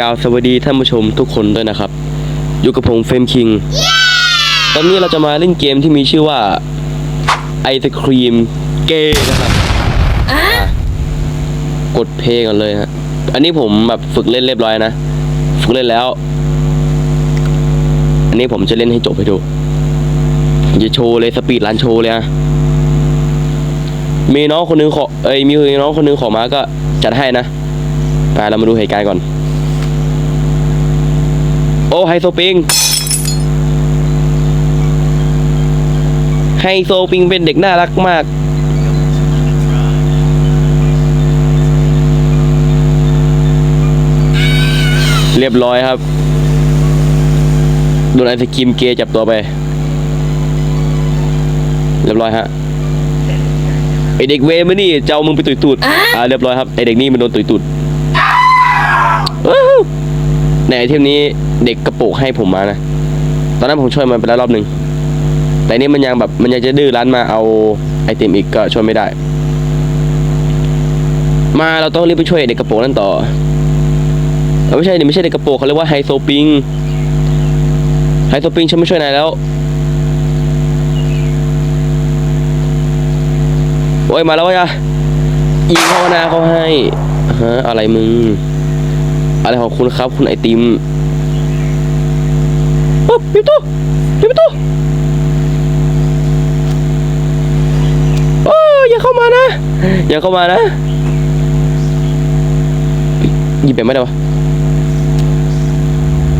กล่าวสวัสดีท่านผู้ชมทุกคนด้วยนะครับ อยู่กับผมเฟรมคิง ตอนนี้เราจะมาเล่นเกมที่มีชื่อว่าไอศครีมเกย์นะครับอะกดเพลงกันเลยฮะ อันนี้ผมแบบฝึกเล่นเรียบร้อยนะ ฝึกเล่นแล้ว อันนี้ผมจะเล่นให้จบให้ดูจะโชว์เลยสปีดรันโชว์เลยอะมีน้องคนหนึงขอ เอ้ยมีน้องคนหนึงขอมาก็จัดให้นะไปเรามาดูเหตุการณ์ก่อนโอ้ไฮโซปิงไฮโซปิงเป็นเด็กน่ารักมาก เรียบร้อยครับ โดนไอศกรีมเกย์จับตัวไป เรียบร้อยฮะไอเด็กเวรมานี่เจ้ามึงไปตุยตูดอ่าเรียบร้อยครับไอเด็กนี่มันโดนตุยตูดว้าว ในไอเทมนี้เด็กกระปรงให้ผมมานะ ตอนนั้นผมช่วยมันไปแล้วรอบหนึ่ง แต่นี่มันยังแบบมันยังจะดื้อรั้นมาเอาไอเทมอีกก็ช่วยไม่ได้ มาเราต้องรีบไปช่วยเด็กกระโปรงนั่นต่อเอ้าไม่ใช่ดิไม่ใช่เด็กกระโปรงเขาเรียกว่าไฮโซปิง ไฮโซปิงฉันไม่ช่วยนายแล้ว โอ้ยมาแล้ววะยิงเข้าหน้าเขาให้ฮะอะไรมึง อะไรของคุณครับ คุณไอติมโอ้ปิดประตูปิดประตูโอ้ยอย่าเข้ามานะ อย่าเข้ามานะ หยิบแบบไม่ได้วะ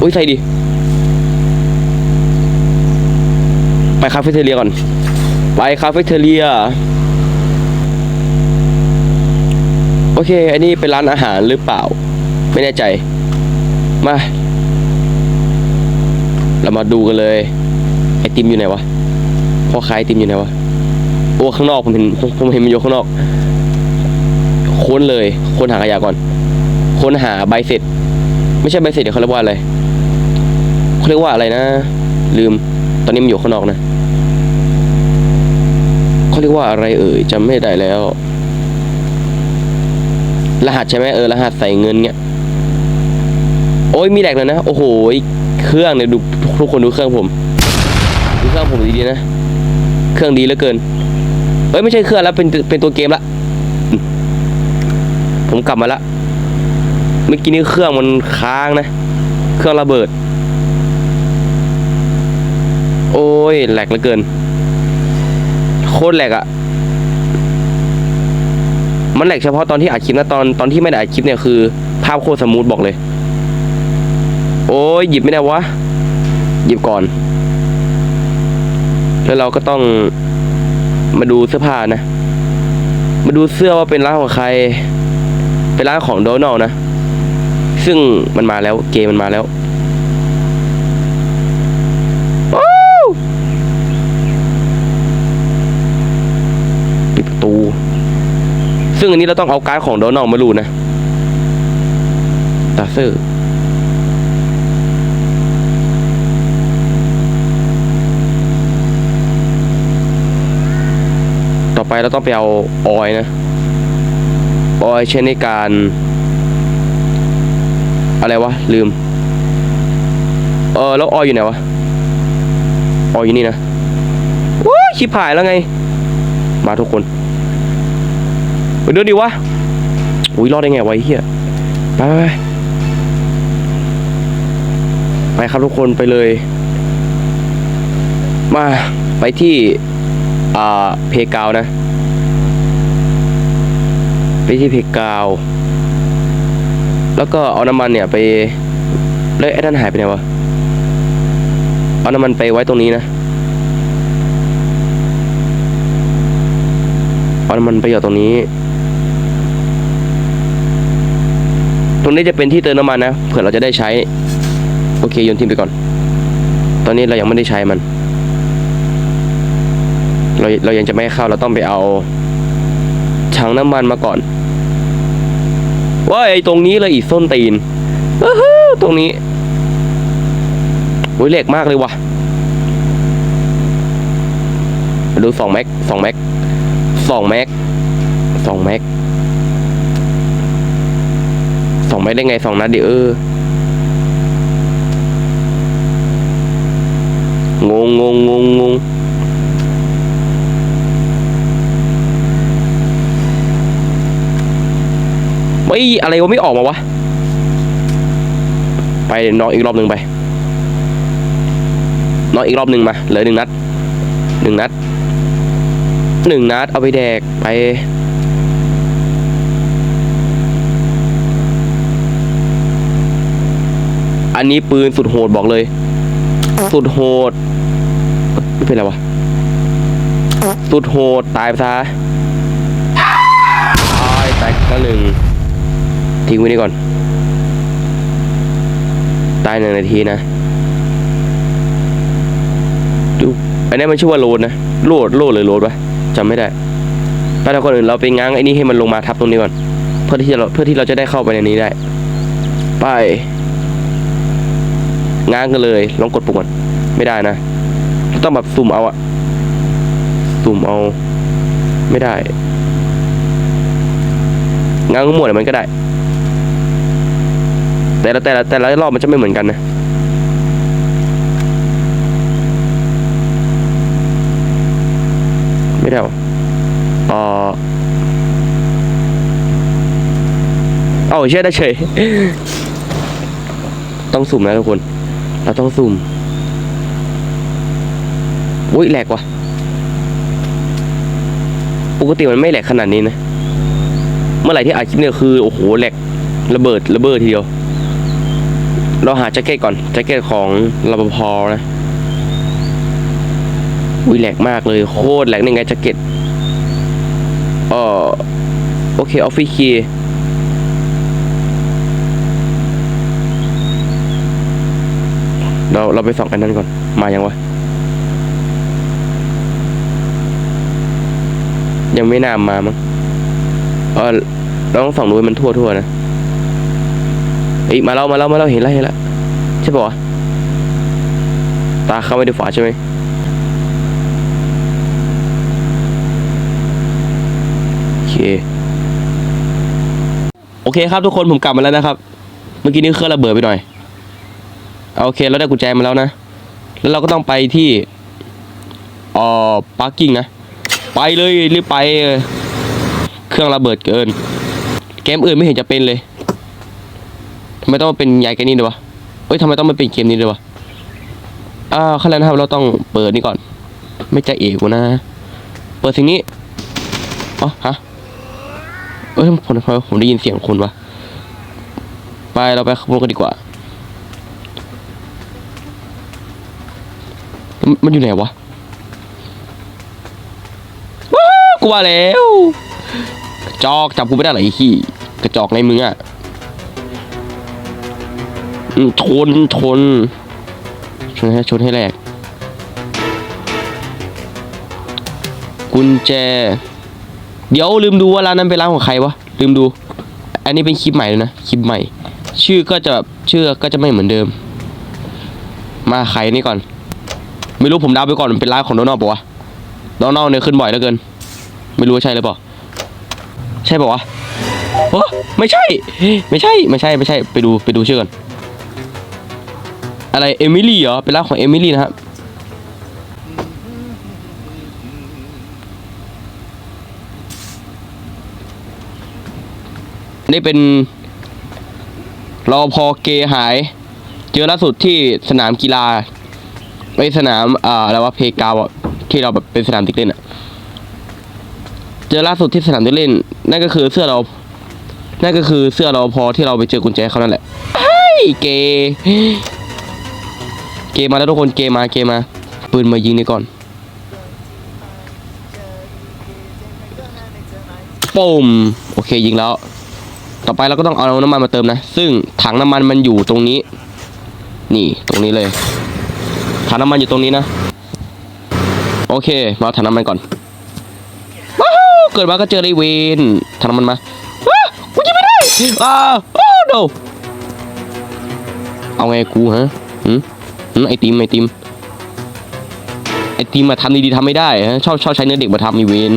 อุ้ยใส่ดิไปคาเฟ่เทเลียก่อน ไปคาเฟ่เทเลีย โอเค อันนี้เป็นร้านอาหารหรือเปล่า ไม่แน่ใจ มา เรามาดูกันเลย ไอติมอยู่ไหนวะพ่อค้ายไอติมอยู่ไหนวะโอ้ข้างนอกผมเห็นผมผมเห็นมันอยู่ข้างนอก ค้นเลยค้นหาขยะก่อน ค้นหาใบเสร็จ ไม่ใช่ใบเสร็จเดี๋ยวเขาเรียกว่าอะไรเขาเรียกว่าอะไรนะ ลืม ตอนนี้มันอยู่ข้างนอกนะเขาเรียกว่าอะไรเอ่ยจำไม่ได้แล้ว รหัสใช่ไหมเออรหัสใส่เงินเนี่ย โอ้ยมีแหลกเลยนะ โอ้โหเครื่องเนี่ยดูทุกคนดูเครื่องผมดูเครื่องผมดีๆนะ เครื่องดีเหลือเกินเอ้ยไม่ใช่เครื่องแล้วเป็นเป็นตัวเกมละผมกลับมาละเมื่อกี้นี้เครื่องมันค้างนะ เครื่องระเบิด โอ้ยแหลกเหลือเกิน โคตรแหลกอะมันแหลกเฉพาะตอนที่อัดคลิปนะตอนตอนที่ไม่ได้อัดคลิปเนี่ยคือ ภาพโคตรสมูทบอกเลย โอ้ยหยิบไม่ได้วะ หยิบก่อน แล้วเราก็ต้องมาดูเสื้อผ้านะ มาดูเสื้อว่าเป็นร้านของใคร เป็นร้านของโดนัลนะ ซึ่งมันมาแล้วเกมมันมาแล้วปิดประตู ซึ่งอันนี้เราต้องเอาการ์ดของโดนัลมารูนะตาเซอร์ต่อไป เราต้องไปเอาออยนะ ออยใช้ในการ อะไรวะ ลืม เออ แล้วออยอยู่ไหนวะ ออยอยู่นี่นะโอ้ยชิบหายแล้วไง มาทุกคนไปเดินดิวะ อุ้ยรอดได้ไงวะไอ้เฮียไปไปไปไปครับทุกคนไปเลย มาไปที่อ่าเพกาวนะ ไปที่เพกาว แล้วก็เอาน้ำมันเนี่ยไปแล้วไอ้นั่นหายไปไหนวะ เอาน้ำมันไปไว้ตรงนี้นะ เอาน้ำมันไปหยอดตรงนี้ ตรงนี้จะเป็นที่เติมน้ำมันนะ เผื่อเราจะได้ใช้ โอเคโยนทิ้งไปก่อน ตอนนี้เรายังไม่ได้ใช้มัน เราเรายังจะไม่เข้าเราต้องไปเอาถังน้ำมันมาก่อน ว่าไอ้ตรงนี้เลยอีกส้นตีนตรงนี้โอ้ยเหล็กมากเลยว่ะดูสองแม็กสองแม็กสองแม็กสองแม็กสองไม่ได้ไงสองนัดดิเอองงงงงงง ไม่อะไรวะไม่ออกมาวะ ไปนอนอีกรอบหนึ่งไปนอนอีกรอบหนึ่งมาเหลือหนึ่งนัดหนึ่งนัดหนึ่งนัดเอาไปแดกไปอันนี้ปืนสุดโหดบอกเลย สุดโหดไม่เป็นไรวะ สุดโหดตายไปซะตายตายก็หนึ่ง ทิ้งไว้นี่ก่อน ตายหนึ่งนาทีนะดูอันนี้มันชื่อว่าโลดนะ โลดโลดหรือโลดวะจำไม่ได้ไปทางคนอื่นเราไปง้างไอ้นี่ให้มันลงมาทับตรงนี้ก่อน เพื่อที่เราเพื่อที่เราจะได้เข้าไปในนี้ได้ ไป ง้างกันเลย ลองกดปุ่มก่อน ไม่ได้นะ ต้องแบบสุ่มเอาอะสุ่มเอา ไม่ได้ง้างทั้งหมดอะมันก็ได้ แต่ละแต่ละแต่ละรอบมันจะไม่เหมือนกันนะไม่ได้หรออ๋อเอาเชื่อได้เฉย ต้องสุ่มนะทุกคน เราต้องสุ่มอุ้ยแหลกว่ะ ปกติมันไม่แหลกขนาดนี้นะ เมื่อไหร่ที่อัดคลิปเนี่ยคือ โอ้โหแหลกระเบิดระเบิดทีเดียว เราหาแจ็คเก็ตก่อนแจ็คเก็ตของรปภนะอุ้ยแหลกมากเลยโคตรแหลกนี่ไงแจ็คเก็ตเออโอเคออฟฟิศคีเราเราไปส่องกันนั่นก่อน มายังวะ ยังไม่นามามั้งเออเราต้องส่องดูให้มันทั่วทั่วๆนะ เอ้ยมาแล้วมาแล้วมาแล้วเห็นแล้วเห็นแล้วใช่ปะวะตาเข้าไม่ได้ฝาใช่ไหมโอเคโอเคครับทุกคนผมกลับมาแล้วนะครับ เมื่อกี้นี้เครื่องระเบิดไปหน่อยโอเคเราได้กุญแจมาแล้วนะ แล้วเราก็ต้องไปที่เอ่อพาร์กิ้งนะ ไปเลยรีบไปเออเครื่องระเบิดเกิน เกมอื่นไม่เห็นจะเป็นเลย ทำไมต้องมาเป็นยายแกนี่ด้วยวะเอ้ยทำไมต้องมาเป็นเกมนี้ด้วยวะอ่าขั้นแรกนะครับ เราต้องเปิดนี่ก่อน ไม่ใจเอกกูนะ เปิดสิ่งนี้อ๋อฮะเอ้ยผมผมผมได้ยินเสียงคนวะไปเราไปขบวนกันดีกว่า มันอยู่ไหนวะว้าวกูว่าแล้วกระจอกจับกูไม่ได้หรอไอ้ขี้กระจอกในมึงอะ ชนชนชนให้ชนให้แรกกุญแจ เดี๋ยวลืมดูว่าร้านนั้นเป็นร้านของใครวะ ลืมดู อันนี้เป็นคลิปใหม่เลยนะ คลิปใหม่ ชื่อก็จะชื่อก็จะไม่เหมือนเดิม มาไขนี่ก่อน ไม่รู้ผมดาวไปก่อนมันเป็นร้านของโดนัลปะวะโดนัลเนี่ยขึ้นบ่อยเหลือเกิน ไม่รู้ว่าใช่หรือเปล่า ใช่ปะวะโอ้ไม่ใช่ ไม่ใช่ ไม่ใช่ ไม่ใช่ ไปดู ไปดูชื่อก่อน อะไรเอมิลี่เหรอ เป็นร้าของเอมิลี่นะครับนี่เป็นรอพอเกหาย เจอล่าสุดที่สนามกีฬาไปสนามอ่าอะไรวะเพกาวที่เราแบบเป็นสนามเด็กเล่นอะเจอล่าสุดที่สนามเด็กเล่น นั่นก็คือเสื้อเรา นั่นก็คือเสื้อเราพอที่เราไปเจอกุญแจเขานั่นแหละเฮ้ยเกย์ เกย์มาแล้วทุกคนเกย์มาเกย์มาปืนมายิงนี่ก่อนปุ่มโอเคยิงแล้ว ต่อไปเราก็ต้องเอาน้ำมันมาเติมนะ ซึ่งถังน้ำมันมันอยู่ตรงนี้ นี่ตรงนี้เลย ถังน้ำมันอยู่ตรงนี้นะ โอเค มาเอาถังน้ำมันก่อนว้าวเกิดมาก็เจอไอ้เวนถังน้ำมันมาว้าวกูยิงไม่ได้อ้าวโอ้โนเอาไงกูฮะหืมหืม ไอติมไอติมไอติมมาทำดีๆทำไม่ได้ฮะชอบชอบใช้เนื้อเด็กมาทำมีเวน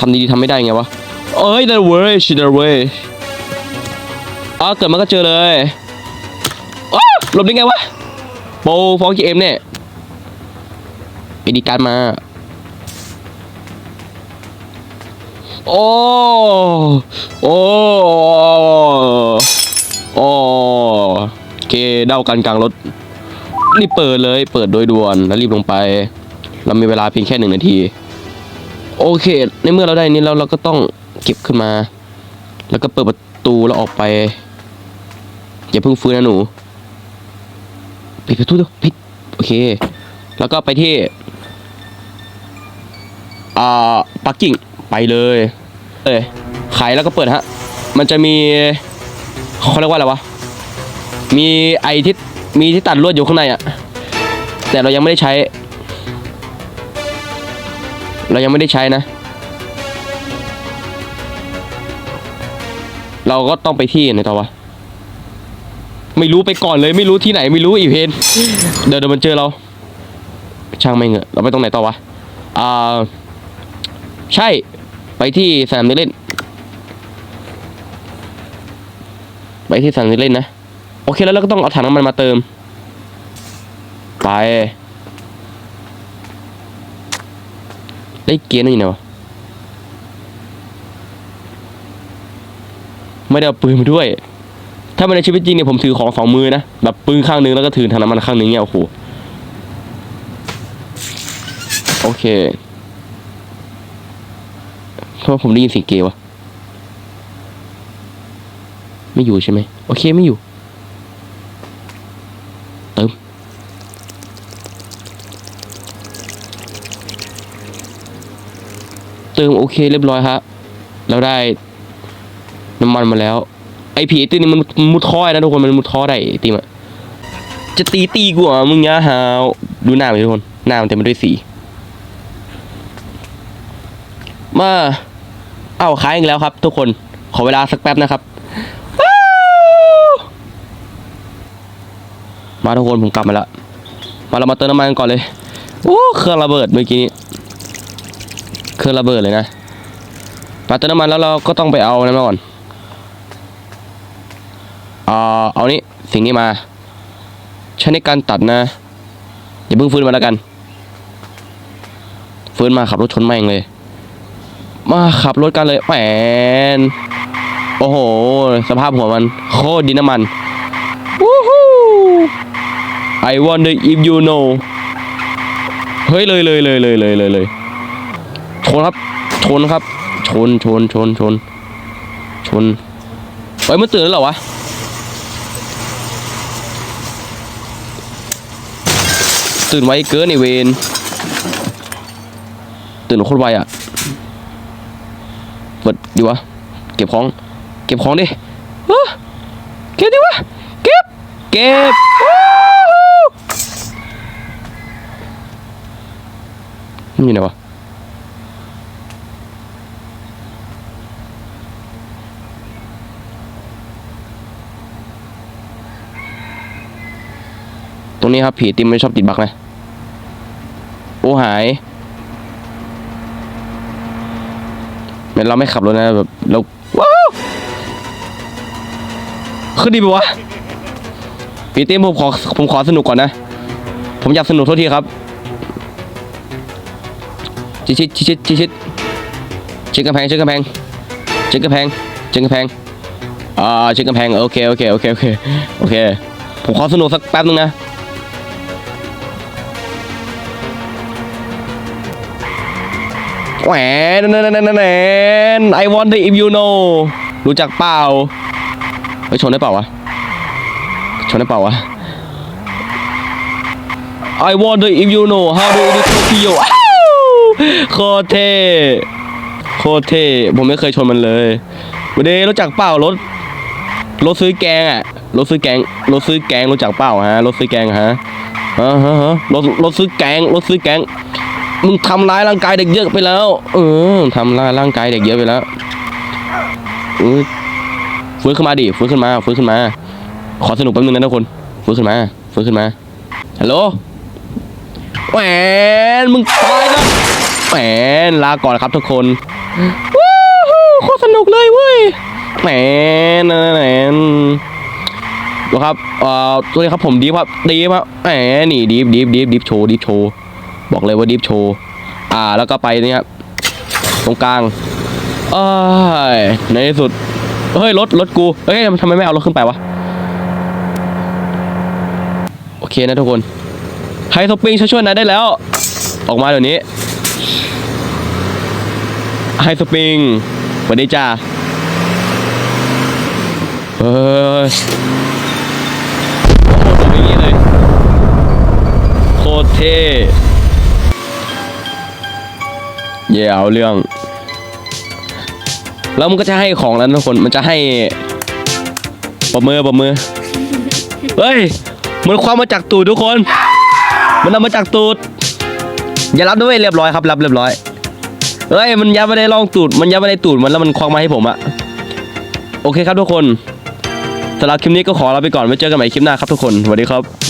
ทำดีๆทำไม่ได้ไงวะเอ้ย that way she that way อ๋อเกิดมาก็เจอเลยอ๋อหลบได้ไงวะโปรฟองจีเอ็มเนี่ยไปดีการมาโอ้ โอ้ โอ้ เคเด้ากันกลางรถรีบเปิดเลยเปิดโดยด่วนแล้วรีบลงไป เรามีเวลาเพียงแค่หนึ่งนาที โอเค ในเมื่อเราได้นี้แล้วเราก็ต้องเก็บขึ้นมา แล้วก็เปิดประตูแล้วออกไปอย่าเพิ่งฟื้นนะหนูปิดประตูด้วยปิดโอเค แล้วก็ไปที่อ่าปักกิ่งไปเลยเอ้ยขายแล้วก็เปิดฮะ มันจะมีเขาเรียกว่าอะไรวะ มีไอที่มีที่ตัดลวดอยู่ข้างในอะแต่เรายังไม่ได้ใช้ เรายังไม่ได้ใช้นะ เราก็ต้องไปที่ไหนต่อวะไม่รู้ไปก่อนเลยไม่รู้ที่ไหนไม่รู้อีเพนเดี๋ยวเดี๋ยวมันเจอเรา ช่างไม่เงอะเราไปตรงไหนต่อวะอ่าใช่ไปที่สนามเด็กเล่น ไปที่สนามเด็กเล่นนะ โอเคแล้วเราก็ต้องเอาถังน้ำมันมาเติม ไป ได้เกียร์นี่ไงวะไม่ได้เอาปืนมาด้วย ถ้ามาในชีวิตจริงเนี่ยผมถือของสองมือนะ แบบปืนข้างนึงแล้วก็ถือถังน้ำมันข้างนึงเนี่ยโอ้โห โอเคเพราะผมได้ยินเสียงเกย์วะไม่อยู่ใช่ไหม โอเคไม่อยู่ ติมโอเคเรียบร้อยฮะเราได้น้ำมันมาแล้วไอผีไอ้ตัวนี้มันมุดท่อนะทุกคนมันมุดท่อได้ตีมอะจะตีตีกูอะมึงยะฮาวดูหน้ามันทุกคนหน้ามันเต็มไปด้วยสีมาเอ้าค้างอีกแล้วครับ ทุกคนขอเวลาสักแป๊บนะครับ มาทุกคนผมกลับมาแล้วมาเรามาเติมน้ำมันกันก่อนเลยโอ้เครื่องระเบิดเมื่อกี้นี้ เครื่องระเบิดเลยนะมาเติมน้ำมันแล้วเราก็ต้องไปเอาน้ำมันก่อนเอาเอานี้สิ่งนี้มา ใช้ในการตัดนะ อย่าเพิ่งฟื้นมาแล้วกัน ฟื้นมาขับรถชนแม่งเลย มาขับรถกันเลยแหมนโอ้โห สภาพหัวมัน โคตรดินน้ำมันวู้ฮู้ I wonder if you know เฮ้ยเลยเลยเลยเลยเลยเลยเลย นครับ ชนครับ ชนชนชนชน ชนเฮ้ยมันตื่นแล้วเหรอวะตื่นไวเกินไอเวนตื่นโคตรไวอะเปิดดีวะเก็บของ เก็บของดิเอ้อเก็บดิวะเก็บเก็บมันอยู่ไหนวะ ตรงนี้ครับผีติมไม่ชอบติดบักนะ โอ้หายแม้เราไม่ขับรถนะแบบเราว้าวขึ้นดีปะวะพี่ติมผมขอผมขอสนุกก่อนนะ ผมอยากสนุกโทษทีครับชิดชิดชิดชิดชิดชิดกำแพงชิดกำแพงชิดกำแพงชิดกำแพงอ่าชิดกำแพงโอเคโอเคโอเคโอเคโอเคผมขอสนุกสักแป๊บนึงนะ แหวนนนนนน I want the if you know รู้จักเปล่าไปชนได้เปล่าวะ ชนได้เปล่าวะ I want the if you know how do you Tokyo อ้าวโคตรเท่โคตรเท่ผมไม่เคยชนมันเลยวันนี้รู้จักเปล่ารถ รถซื้อแกงอะรถซื้อแกง รถซื้อแกงรู้จักเปล่าฮะ รถซื้อแกงฮะฮะฮะฮะรถ รถซื้อแกง รถซื้อแกง มึงทำร้ายร่างกายเด็กเยอะไปแล้ว เออทำร้ายร่างกายเด็กเยอะไปแล้วฟื้นขึ้นมาดิฟื้นขึ้นมาฟื้นขึ้นมา ขอสนุกแป๊บนึงนะทุกคนฟื้นขึ้นมาฟื้นขึ้นมาฮัลโหลแหวนมึงตายแล้วแหวนลาก่อนครับทุกคนว้าวโคตรสนุกเลยเว้ยแหมแหมแหมดูครับเอ่อตัวนี้ครับผมดีครับดีครับแหมนี่ดีฟดีฟดีฟดีฟโชว์ดีฟโชว์ บอกเลยว่าดีฟโชว์อ่าแล้วก็ไปเนี่ยครับตรงกลางเอ้ยในที่สุดเฮ้ยรถรถกูเฮ้ยทำไมไม่เอารถขึ้นไปวะโอเคนะทุกคนไฮท็อปปิ้งช่วยๆนายได้แล้ว ออกมาเดี๋ยวนี้ไฮสปริงสวัสดีจ้าเฮ้ เอาเรื่อง แล้วมันก็จะให้ของแล้วนะทุกคน มันจะให้ประมือประมือเฮ้ย มันความมาจากตูดทุกคน มันเอามาจากตูด อย่ารับด้วยเรียบร้อยครับ รับเรียบร้อยเอ้ย มันยัดไม่ได้ลองตูด มันยัดไม่ได้ตูดมันแล้วมันควงมาให้ผมอะโอเคครับทุกคนสำหรับคลิปนี้ก็ขอลาไปก่อนไว้เจอกันใหม่คลิปหน้าครับทุกคนสวัสดีครับ